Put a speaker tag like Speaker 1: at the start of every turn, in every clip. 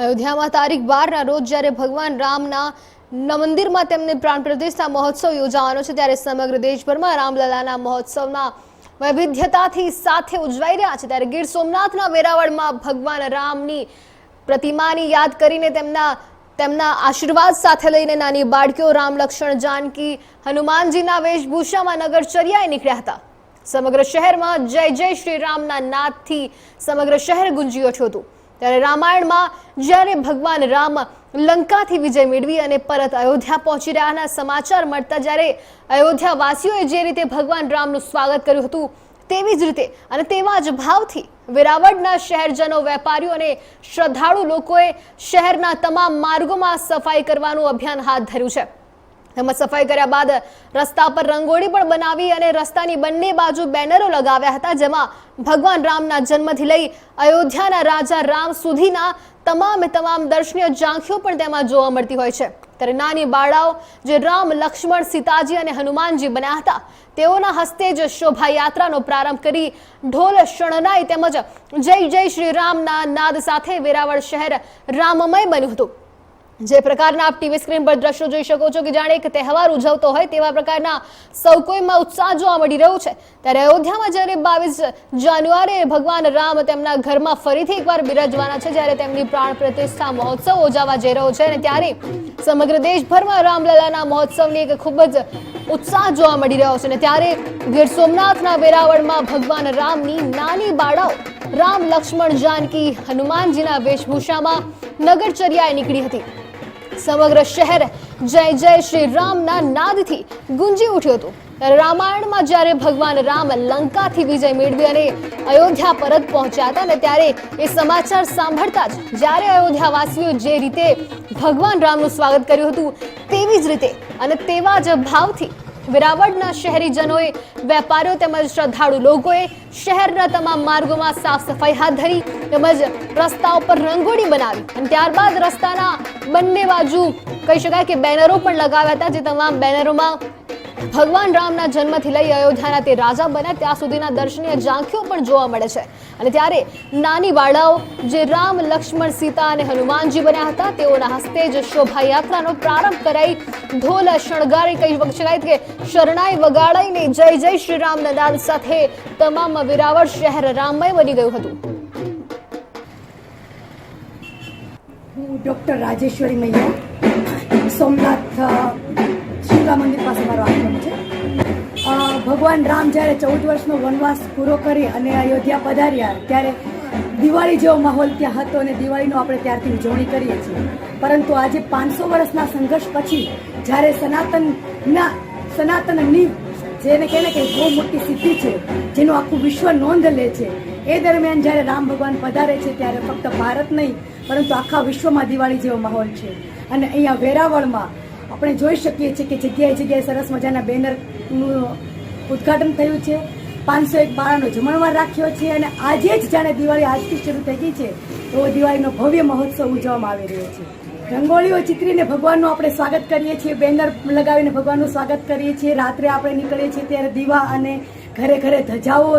Speaker 1: અયોધ્યામાં તારીખ બારના રોજ જ્યારે ભગવાન રામના મંદિરમાં તેમને પ્રાણ પ્રતિષ્ઠા મહોત્સવ યોજાવાનો છે, ત્યારે સમગ્ર દેશભરમાં રામલલાના મહોત્સવના વૈવિધ્યતાથી સાથે ઉજવાઈ રહ્યા છે. ત્યારે ગીર સોમનાથના વેરાવળમાં ભગવાન રામની પ્રતિમાની યાદ કરીને તેમના તેમના આશીર્વાદ સાથે લઈને નાની બાળકીઓ રામ લક્ષ્મણ, જાનકી, હનુમાનજીના વેશભૂષામાં નગરચર્યાએ નીકળ્યા હતા. સમગ્ર શહેરમાં જય જય શ્રી રામના નાદથી સમગ્ર શહેર ગુંજી ઉઠ્યું હતું. ત્યારે રામાયણમાં જ્યારે ભગવાન રામ લંકાથી વિજય મેળવી અને પરત અયોધ્યા પહોંચી રહ્યાના સમાચાર મળતા જ્યારે અયોધ્યાવાસીઓએ જે રીતે ભગવાન રામનું સ્વાગત કર્યું હતું, તેવી જ રીતે અને તેવા જ ભાવથી વેરાવળના શહેરજનો, વેપારીઓ અને શ્રદ્ધાળુ લોકોએ શહેરના તમામ માર્ગોમાં સફાઈ કરવાનું અભિયાન હાથ ધર્યું છે. એમાં સફાઈ કર્યા બાદ રસ્તા પર રંગોળી પણ બનાવી અને રસ્તાની બંને બાજુ બેનરો લગાવ્યા હતા, જેમાં ભગવાન રામના જન્મથી લઈ અયોધ્યાના રાજા રામ સુધીના તમામે તમામ દર્શનીય ઝાંખીઓ પણ તેમાં જોવા મળતી હોય છે. ત્યારે નાની બાળાઓ જે રામ, લક્ષ્મણ, સીતાજી અને હનુમાનજી બન્યા હતા, તેઓના હસ્તે જ શોભાયાત્રાનો પ્રારંભ કરી ઢોલ શણનાઈ તેમજ જય જય શ્રી રામના નાદ સાથે વેરાવળ શહેર રામમય બન્યું હતું. જે પ્રકારના આપ ટીવી સ્ક્રીન પર દ્રશ્યો જોઈ શકો છો કે જાણે એક તહેવાર ઉજવતો હોય તેવા પ્રકારના સૌ કોઈમાં ઉત્સાહ જોવા મળી રહ્યો છે. ત્યારે અયોધ્યામાં જ્યારે બાવીસ જાન્યુઆરીએ ભગવાન રામ તેમના ઘરમાં ફરીથી એકવાર બિરાજવાના છે, જ્યારે તેમની પ્રાણ પ્રતિષ્ઠા મહોત્સવ ઉજવવા જઈ રહ્યો છે અને ત્યારે સમગ્ર દેશભરમાં રામલલાના મહોત્સવની એક ખૂબ જ ઉત્સાહ જોવા મળી રહ્યો છે. અને ત્યારે ગીર સોમનાથના વેરાવળમાં ભગવાન રામની નાની બાળાઓ રામ લક્ષ્મણ જાનકી હનુમાનજીના વેશભૂષામાં નગરચર્યાએ નીકળી હતી. સમગ્ર શહેર જય જય શ્રી રામના નાદથી ગુંજી ઉઠ્યું હતું. રામાયણમાં જ્યારે ભગવાન રામ લંકાથી વિજય મેળવી અને અયોધ્યા પરત પહોંચ્યા હતા ને ત્યારે એ સમાચાર સાંભળતા જ જ્યારે અયોધ્યાવાસીઓ જે રીતે ભગવાન રામનું સ્વાગત કર્યું હતું તેવી જ રીતે અને તેવા જ ભાવથી વેરાવળના શહેરીજનોએ, વેપારીઓ તેમજ શ્રદ્ધાળુ લોકોએ શહેરના તમામ માર્ગોમાં સાફ સફાઈ હાથ ધરી તેમજ રસ્તાઓ પર રંગોળી બનાવી અને ત્યારબાદ રસ્તાના બંને બાજુ કહી શકાય કે બેનરો પણ લગાવ્યા હતા, જે તમામ બેનરોમાં ભગવાન રામના જન્મથી લઈ અયોધ્યાના તે રાજા બન્યા. ત્યાં સુધીના દર્શનીય ઝાંખીઓ પણ જોવા મળે છે. અને ત્યારે નાની બાળાઓ જે રામ, લક્ષ્મણ, સીતા અને હનુમાનજી બન્યા હતા, તેઓના હસ્તે જ શોભાયાત્રાનો પ્રારંભ કરાઈ ઢોલ શણગારી કહી શકાય કે શરણાઈ વગાડાઈને જય જય શ્રી રામના નાદ સાથે તમામ વિરાવળ શહેર રામમય બની ગયું હતું.
Speaker 2: હું રાજેશ્વરી મૈયા, સોમનાથ શિવલા મંદિર પાસે મારો આશ્રમ છે. ભગવાન રામ જ્યારે ચૌદ વર્ષનો વનવાસ પૂરો કરી અને અયોધ્યા પધાર્યા, ત્યારે દિવાળી જેવો માહોલ ત્યાં હતો અને દિવાળીનો આપણે ત્યારથી ઉજવણી કરીએ છીએ. પરંતુ આજે પાંચસો વર્ષના સંઘર્ષ પછી, જ્યારે સનાતનના, સનાતનની જેને કહે ને કે બહુ મોટી સિદ્ધિ છે, જેનું આખું વિશ્વ નોંધ લે છે, એ દરમિયાન જ્યારે રામ ભગવાન પધારે છે, ત્યારે ફક્ત ભારત નહીં, પરંતુ આખા વિશ્વમાં દિવાળી જેવો માહોલ છે. અને અહીંયા વેરાવળમાં આપણે જોઈ શકીએ છીએ કે જગ્યાએ જગ્યાએ સરસ મજાના બેનરનું ઉદ્ઘાટન થયું છે. પાંચસો એક બાળાનો જમણવાર રાખ્યો છે અને આજે જ જાણે દિવાળી આજથી શરૂ થઈ ગઈ છે એવો દિવાળીનો ભવ્ય મહોત્સવ ઉજવવામાં આવી રહ્યો છે. રંગોળીઓ ચિત્રીને ભગવાનનું આપણે સ્વાગત કરીએ છીએ બેનર લગાવીને ભગવાનનું સ્વાગત કરીએ છીએ. રાત્રે આપણે નીકળીએ છીએ ત્યારે દીવા અને ઘરે ઘરે ધજાઓ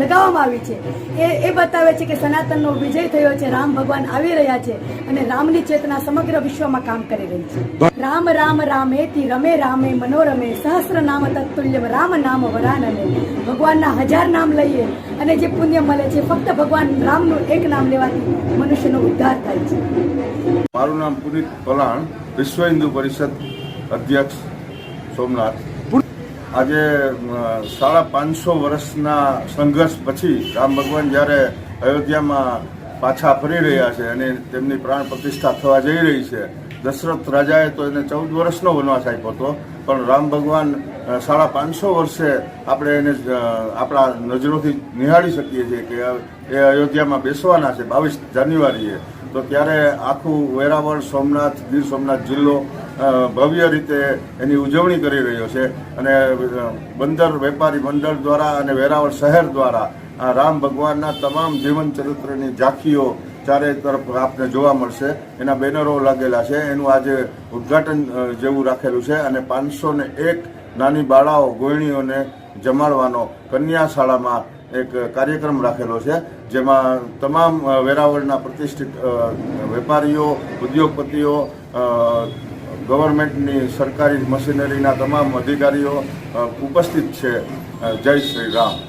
Speaker 2: લગાવવામાં આવી છે. એ એ બતાવે છે કે સનાતનનો વિજય થયો છે. રામ ભગવાન આવી રહ્યા છે અને રામની ચેતના સમગ્ર વિશ્વમાં કામ કરી રહી છે. રામ રામ, રામેથી રમે, રામે મનોરમે સહસ્ર નામ તત્તુલ્ય રામ નામ વરાનને. ભગવાનના હજાર નામ લઈએ અને જે પુણ્ય મળે છે, ફક્ત ભગવાન રામનું એક નામ લેવાથી મનુષ્યનો ઉદ્ધાર થાય છે.
Speaker 3: મારું નામ પુનિત પલાણ, વિશ્વ હિન્દુ પરિષદ અધ્યક્ષ સોમનાથ. આજે સાડા પાંચસો વર્ષના સંઘર્ષ પછી રામ ભગવાન જ્યારે અયોધ્યામાં પાછા ફરી રહ્યા છે અને તેમની પ્રાણ પ્રતિષ્ઠા થવા જઈ રહી છે, દશરથ રાજાએ તો એને ચૌદ વર્ષનો વનવાસ આપ્યો હતો, પણ રામ ભગવાન સાડા પાંચસો વર્ષે આપણે એને આપણા નજરોથી નિહાળી શકીએ છીએ કે એ અયોધ્યામાં બેસવાના છે, બાવીસ જાન્યુઆરીએ. તો ત્યારે આખું વેરાવળ, સોમનાથ, ગીર સોમનાથ જિલ્લો ભવ્ય રીતે એની ઉજવણી કરી રહ્યો છે અને બંદર, વેપારી મંડળ દ્વારા અને વેરાવળ શહેર દ્વારા રામ ભગવાનના તમામ જીવન ચરિત્રની ઝાંખીઓ ચારે તરફ આપને જોવા મળશે. એના બેનરો લાગેલા છે. એનું આજે ઉદ્ઘાટન જેવું રાખેલું છે અને પાંચસો ને એક નાની બાળાઓ ગોયણીઓને જમાડવાનો કન્યા શાળામાં એક કાર્યક્રમ રાખેલો છે, જેમાં તમામ વેરાવળના પ્રતિષ્ઠિત વેપારીઓ, ઉદ્યોગપતિઓ ગવર્મેન્ટની સરકારી મશીનરીના તમામ અધિકારીઓ ઉપસ્થિત છે. જય શ્રી રામ.